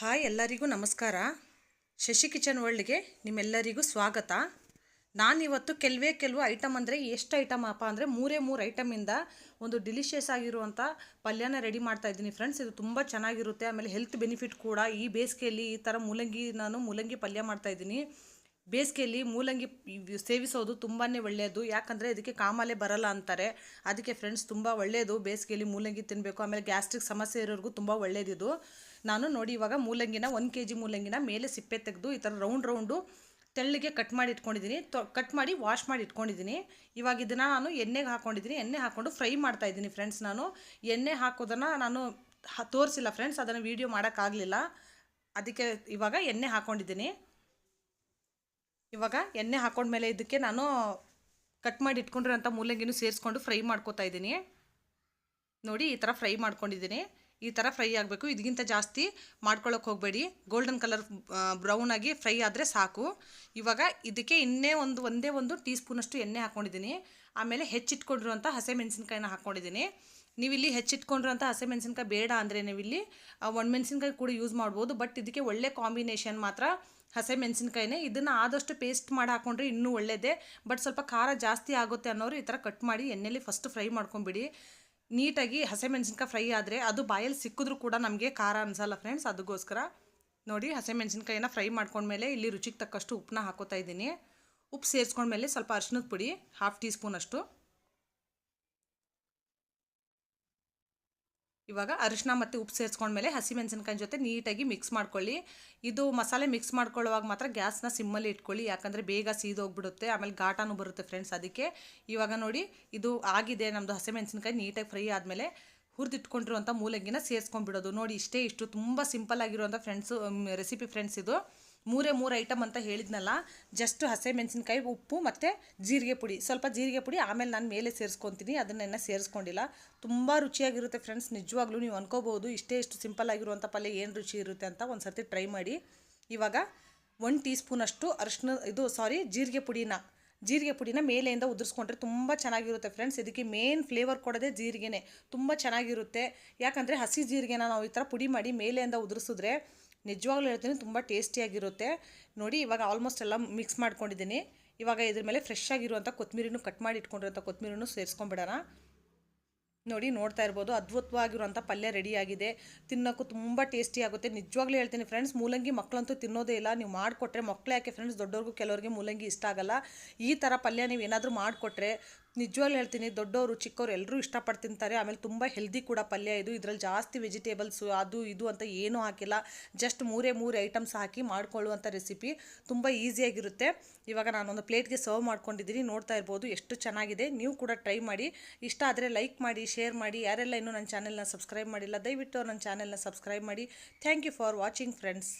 Hi ಎಲ್ಲರಿಗೂ ನಮಸ್ಕಾರ. Shashi kitchen ವರ್ಲ್ಡ್ಗೆ ನಿಮ್ಮೆಲ್ಲರಿಗೂ ಸ್ವಾಗತ. ನಾನಿವತ್ತು ಕೆಲವೇ ಕೆಲವು ಐಟಮ್ ಅಂದರೆ ಎಷ್ಟು ಐಟಮ್ ಅಪ್ಪ ಅಂದರೆ ಮೂರೇ ಮೂರು ಐಟಮಿಂದ ಒಂದು ಡಿಲಿಷಿಯಸ್ ಆಗಿರುವಂಥ ಪಲ್ಯನ ರೆಡಿ ಮಾಡ್ತಾ ಇದ್ದೀನಿ ಫ್ರೆಂಡ್ಸ್. ಇದು ತುಂಬ ಚೆನ್ನಾಗಿರುತ್ತೆ. ಆಮೇಲೆ ಹೆಲ್ತ್ ಬೆನಿಫಿಟ್ ಕೂಡ ಈ ಬೇಸಿಗೆಯಲ್ಲಿ ಈ ಥರ ಮೂಲಂಗಿ ನಾನು ಮೂಲಂಗಿ ಪಲ್ಯ ಮಾಡ್ತಾ ಇದ್ದೀನಿ. ಬೇಸಿಗೆಯಲ್ಲಿ ಮೂಲಂಗಿ ಸೇವಿಸೋದು ತುಂಬಾ ಒಳ್ಳೆಯದು ಯಾಕಂದರೆ ಇದಕ್ಕೆ ಕಾಮಾಲೆ ಬರಲ್ಲ ಅಂತಾರೆ. ಅದಕ್ಕೆ ಫ್ರೆಂಡ್ಸ್ ತುಂಬ ಒಳ್ಳೆಯದು ಬೇಸಿಗೆಯಲ್ಲಿ ಮೂಲಂಗಿ ತಿನ್ನಬೇಕು ಆಮೇಲೆ ಗ್ಯಾಸ್ಟ್ರಿಕ್ ಸಮಸ್ಯೆ ಇರೋರಿಗೂ ತುಂಬ ಒಳ್ಳೆಯದಿದು ನಾನು ನೋಡಿ ಇವಾಗ ಮೂಲಂಗಿನ ಒಂದು ಕೆ ಜಿ ಮೂಲಂಗಿನ ಮೇಲೆ ಸಿಪ್ಪೆ ತೆಗೆದು ಈ ಥರ ರೌಂಡ್ ರೌಂಡು ತೆಳ್ಳಗೆ ಕಟ್ ಮಾಡಿ ಇಟ್ಕೊಂಡಿದ್ದೀನಿ ತೊ ಕಟ್ ಮಾಡಿ ವಾಶ್ ಮಾಡಿ ಇಟ್ಕೊಂಡಿದ್ದೀನಿ ಇವಾಗ ಇದನ್ನು ನಾನು ಎಣ್ಣೆಗೆ ಹಾಕ್ಕೊಂಡಿದ್ದೀನಿ ಎಣ್ಣೆ ಹಾಕ್ಕೊಂಡು ಫ್ರೈ ಮಾಡ್ತಾ ಇದ್ದೀನಿ ಫ್ರೆಂಡ್ಸ್ ನಾನು. ಎಣ್ಣೆ ಹಾಕೋದನ್ನು ನಾನು ತೋರಿಸಿಲ್ಲ ಫ್ರೆಂಡ್ಸ್ ಅದನ್ನು ವೀಡಿಯೋ ಮಾಡೋಕ್ಕಾಗಲಿಲ್ಲ ಅದಕ್ಕೆ ಇವಾಗ ಎಣ್ಣೆ ಹಾಕ್ಕೊಂಡಿದ್ದೀನಿ ಇವಾಗ ಎಣ್ಣೆ ಹಾಕೊಂಡ್ಮೇಲೆ ಇದಕ್ಕೆ ನಾನು ಕಟ್ ಮಾಡಿ ಇಟ್ಕೊಂಡಿರೋಂಥ ಮೂಲಂಗಿನೂ ಸೇರಿಸ್ಕೊಂಡು ಫ್ರೈ ಮಾಡ್ಕೊತಾ ಇದ್ದೀನಿ. ನೋಡಿ, ಈ ಥರ ಫ್ರೈ ಮಾಡ್ಕೊಂಡಿದ್ದೀನಿ. ಈ ಥರ ಫ್ರೈ ಆಗಬೇಕು. ಇದಕ್ಕಿಂತ ಜಾಸ್ತಿ ಮಾಡ್ಕೊಳ್ಳೋಕೆ ಹೋಗಬೇಡಿ. ಗೋಲ್ಡನ್ ಕಲರ್ ಬ್ರೌನ್ ಆಗಿ ಫ್ರೈ ಆದರೆ ಸಾಕು. ಇವಾಗ ಇದಕ್ಕೆ ಇನ್ನೇ ಒಂದು, ಒಂದೇ ಒಂದು ಟೀ ಸ್ಪೂನಷ್ಟು ಎಣ್ಣೆ ಹಾಕ್ಕೊಂಡಿದ್ದೀನಿ ಆಮೇಲೆ ಹೆಚ್ಚಿಟ್ಕೊಂಡಿರುವಂಥ ಹಸಿಮೆಣಸಿನ್ಕಾಯಿನ ಹಾಕ್ಕೊಂಡಿದ್ದೀನಿ ನೀವು ಇಲ್ಲಿ ಹೆಚ್ಚಿಟ್ಕೊಂಡಿರೋಂಥ ಹಸಿಮೆಣಸಿನ್ಕಾಯಿ ಬೇಡ ಅಂದರೆ ನೀವು ಇಲ್ಲಿ ಒಣಮೆಣಸಿನ್ಕಾಯಿ ಕೂಡ ಯೂಸ್ ಮಾಡ್ಬೋದು. ಬಟ್ ಇದಕ್ಕೆ ಒಳ್ಳೆ ಕಾಂಬಿನೇಷನ್ ಮಾತ್ರ ಹಸಿಮೆಣಸಿನ್ಕಾಯಿನೇ ಇದನ್ನು ಆದಷ್ಟು ಪೇಸ್ಟ್ ಮಾಡಿ ಹಾಕೊಂಡ್ರೆ ಇನ್ನೂ ಒಳ್ಳೆಯದೇ ಬಟ್ ಸ್ವಲ್ಪ ಖಾರ ಜಾಸ್ತಿ ಆಗುತ್ತೆ ಅನ್ನೋರು ಈ ಥರ ಕಟ್ ಮಾಡಿ ಎಣ್ಣೆಲಿ ಫಸ್ಟ್ ಫ್ರೈ ಮಾಡ್ಕೊಂಬಿಡಿ. ನೀಟಾಗಿ ಹಸಿಮೆಣಸಿನ್ಕಾಯಿ ಫ್ರೈ ಆದರೆ ಅದು ಬಾಯಲ್ಲಿ ಸಿಕ್ಕಿದ್ರೂ ಕೂಡ ನಮಗೆ ಖಾರ ಅನ್ಸಲ್ಲ ಫ್ರೆಂಡ್ಸ್ ಅದಕ್ಕೋಸ್ಕರ ನೋಡಿ ಹಸಿಮೆಣಸಿನ್ಕಾಯಿನ ಫ್ರೈ ಮಾಡ್ಕೊಂಡ್ಮೇಲೆ ಇಲ್ಲಿ ರುಚಿಗೆ ತಕ್ಕಷ್ಟು ಉಪ್ಪನ್ನ ಹಾಕೋತಾ ಇದ್ದೀನಿ. ಉಪ್ಪು ಸೇರಿಸ್ಕೊಂಡ್ಮೇಲೆ ಸ್ವಲ್ಪ ಅರ್ಶಿನದ ಪುಡಿ ಹಾಫ್ ಟೀ ಸ್ಪೂನ್ ಇವಾಗ ಅರಿಶಿನ ಮತ್ತು ಉಪ್ಪು ಸೇರಿಸ್ಕೊಂಡ್ಮೇಲೆ ಹಸಿಮೆಣಸಿನ್ಕಾಯಿ ಜೊತೆ ನೀಟಾಗಿ ಮಿಕ್ಸ್ ಮಾಡ್ಕೊಳ್ಳಿ. ಇದು ಮಸಾಲೆ ಮಿಕ್ಸ್ ಮಾಡ್ಕೊಳ್ಳುವಾಗ ಮಾತ್ರ ಗ್ಯಾಸ್ನ ಸಿಮ್ಮಲ್ಲಿ ಇಟ್ಕೊಳ್ಳಿ. ಯಾಕಂದರೆ ಬೇಗ ಸೀದೋಗ್ಬಿಡುತ್ತೆ, ಆಮೇಲೆ ಘಾಟಾನು ಬರುತ್ತೆ ಫ್ರೆಂಡ್ಸ್ ಅದಕ್ಕೆ. ಇವಾಗ ನೋಡಿ, ಇದು ಆಗಿದೆ ನಮ್ಮದು ಹಸಿಮೆಣಸಿನ್ಕಾಯಿ ನೀಟಾಗಿ ಫ್ರೈ ಆದಮೇಲೆ ಹುರಿದಿಟ್ಕೊಂಡಿರುವಂಥ ಮೂಲಂಗಿನ ಸೇರಿಸ್ಕೊಂಡ್ಬಿಡೋದು. ನೋಡಿ, ಇಷ್ಟೇ ಇಷ್ಟು ತುಂಬ ಸಿಂಪಲ್ ಆಗಿರುವಂಥ ಫ್ರೆಂಡ್ಸು ರೆಸಿಪಿ ಫ್ರೆಂಡ್ಸ್ ಇದು. ಮೂರೇ ಮೂರು ಐಟಮ್ ಅಂತ ಹೇಳಿದ್ನಲ್ಲ ಜಸ್ಟ್ ಹಸಿಮೆಣಸಿನ್ಕಾಯಿ, ಉಪ್ಪು ಮತ್ತು ಜೀರಿಗೆ ಪುಡಿ. ಸ್ವಲ್ಪ ಜೀರಿಗೆ ಪುಡಿ, ಆಮೇಲೆ ನಾನು ಮೇಲೆ ಸೇರಿಸ್ಕೊತೀನಿ ಅದನ್ನೆಲ್ಲ ಸೇರಿಸ್ಕೊಂಡಿಲ್ಲ. ತುಂಬ ರುಚಿಯಾಗಿರುತ್ತೆ ಫ್ರೆಂಡ್ಸ್ ನಿಜವಾಗ್ಲೂ ನೀವು ಅನ್ಕೋಬೋದು, ಇಷ್ಟೇ ಇಷ್ಟು ಸಿಂಪಲ್ ಆಗಿರುವಂಥ ಪಲ್ಯ ಏನು ರುಚಿ ಇರುತ್ತೆ ಅಂತ ಒಂದು ಸರ್ತಿ ಟ್ರೈ ಮಾಡಿ. ಇವಾಗ ಒನ್ ಟೀ ಸ್ಪೂನಷ್ಟು ಅರಿಶಿನ ಇದು ಸಾರಿ ಜೀರಿಗೆ ಪುಡಿನ. ಜೀರಿಗೆ ಪುಡಿನ ಮೇಲೆಯಿಂದ ಉದುರಿಸ್ಕೊಂಡ್ರೆ ತುಂಬ ಚೆನ್ನಾಗಿರುತ್ತೆ ಫ್ರೆಂಡ್ಸ್ ಇದಕ್ಕೆ ಮೇನ್ ಫ್ಲೇವರ್ ಕೊಡೋದೇ ಜೀರಿಗೆನೇ. ತುಂಬ ಚೆನ್ನಾಗಿರುತ್ತೆ. ಯಾಕಂದರೆ ಹಸಿ ಜೀರಿಗೆನ ನಾವು ಈ ಥರ ಪುಡಿ ಮಾಡಿ ಮೇಲೆಯಿಂದ ಉದುರಿಸಿದ್ರೆ ನಿಜವಾಗ್ಲೂ ಹೇಳ್ತೀನಿ, ತುಂಬ ಟೇಸ್ಟಿಯಾಗಿರುತ್ತೆ ನೋಡಿ, ಇವಾಗ ಆಲ್ಮೋಸ್ಟ್ ಎಲ್ಲ ಮಿಕ್ಸ್ ಮಾಡ್ಕೊಂಡಿದ್ದೀನಿ. ಇವಾಗ ಇದ್ರ ಮೇಲೆ ಫ್ರೆಶ್ ಆಗಿರುವಂಥ ಕೊತ್ತಂಬರಿನೂ ಕಟ್ ಮಾಡಿ ಇಟ್ಕೊಂಡಿರೋಂಥ ಕೊತ್ತಂಬರಿನೂ ಸೇರಿಸ್ಕೊಂಬಿಡೋಣ ನೋಡಿ ನೋಡ್ತಾ ಇರ್ಬೋದು. ಅದ್ಭುತವಾಗಿರುವಂಥ ಪಲ್ಯ ರೆಡಿಯಾಗಿದೆ. ತಿನ್ನೋಕ್ಕೂ ತುಂಬ ಟೇಸ್ಟಿ ಆಗುತ್ತೆ. ನಿಜವಾಗ್ಲೂ ಹೇಳ್ತೀನಿ ಫ್ರೆಂಡ್ಸ್ ಮೂಲಂಗಿ ಮಕ್ಕಳಂತೂ ತಿನ್ನೋದೇ ಇಲ್ಲ. ನೀವು ಮಾಡಿಕೊಟ್ರೆ ಮಕ್ಕಳು ಯಾಕೆ ಫ್ರೆಂಡ್ಸ್ ದೊಡ್ಡವ್ರಿಗೂ ಕೆಲವರಿಗೆ ಮೂಲಂಗಿ ಇಷ್ಟ ಆಗಲ್ಲ. ಈ ಥರ ಪಲ್ಯ ನೀವು ಏನಾದರೂ ಮಾಡಿಕೊಟ್ರೆ ನಿಜವಾಗ್ಲೂ ಹೇಳ್ತೀನಿ ದೊಡ್ಡವರು, ಚಿಕ್ಕವರು ಎಲ್ಲರೂ ಇಷ್ಟಪಟ್ಟು ತಿಂತಾರೆ. ಆಮೇಲೆ ತುಂಬ ಹೆಲ್ದಿ ಕೂಡ ಪಲ್ಯ ಇದು. ಇದರಲ್ಲಿ ಜಾಸ್ತಿ ವೆಜಿಟೇಬಲ್ಸು ಅದು ಇದು ಅಂತ ಏನೂ ಹಾಕಿಲ್ಲ. ಜಸ್ಟ್ ಮೂರೇ ಮೂರು ಐಟಮ್ಸ್ ಹಾಕಿ ಮಾಡ್ಕೊಳ್ಳುವಂಥ ರೆಸಿಪಿ ತುಂಬ ಈಸಿಯಾಗಿರುತ್ತೆ ಇವಾಗ ನಾನೊಂದು ಪ್ಲೇಟ್ಗೆ ಸರ್ವ್ ಮಾಡ್ಕೊಂಡಿದ್ದೀನಿ. ನೋಡ್ತಾ ಇರ್ಬೋದು ಎಷ್ಟು ಚೆನ್ನಾಗಿದೆ. ನೀವು ಕೂಡ ಟ್ರೈ ಮಾಡಿ. ಇಷ್ಟ ಆದರೆ ಲೈಕ್ ಮಾಡಿ ಶೇರ್ ಮಾಡಿ, ಯಾರೆಲ್ಲ ಇನ್ನೂ ನನ್ನ ಚಾನೆಲ್ನ ಸಬ್ಸ್ಕ್ರೈಬ್ ಮಾಡಿಲ್ಲ, ದಯವಿಟ್ಟು ನನ್ನ ಚಾನೆಲ್ನ ಸಬ್ಸ್ಕ್ರೈಬ್ ಮಾಡಿ. Thank you for watching friends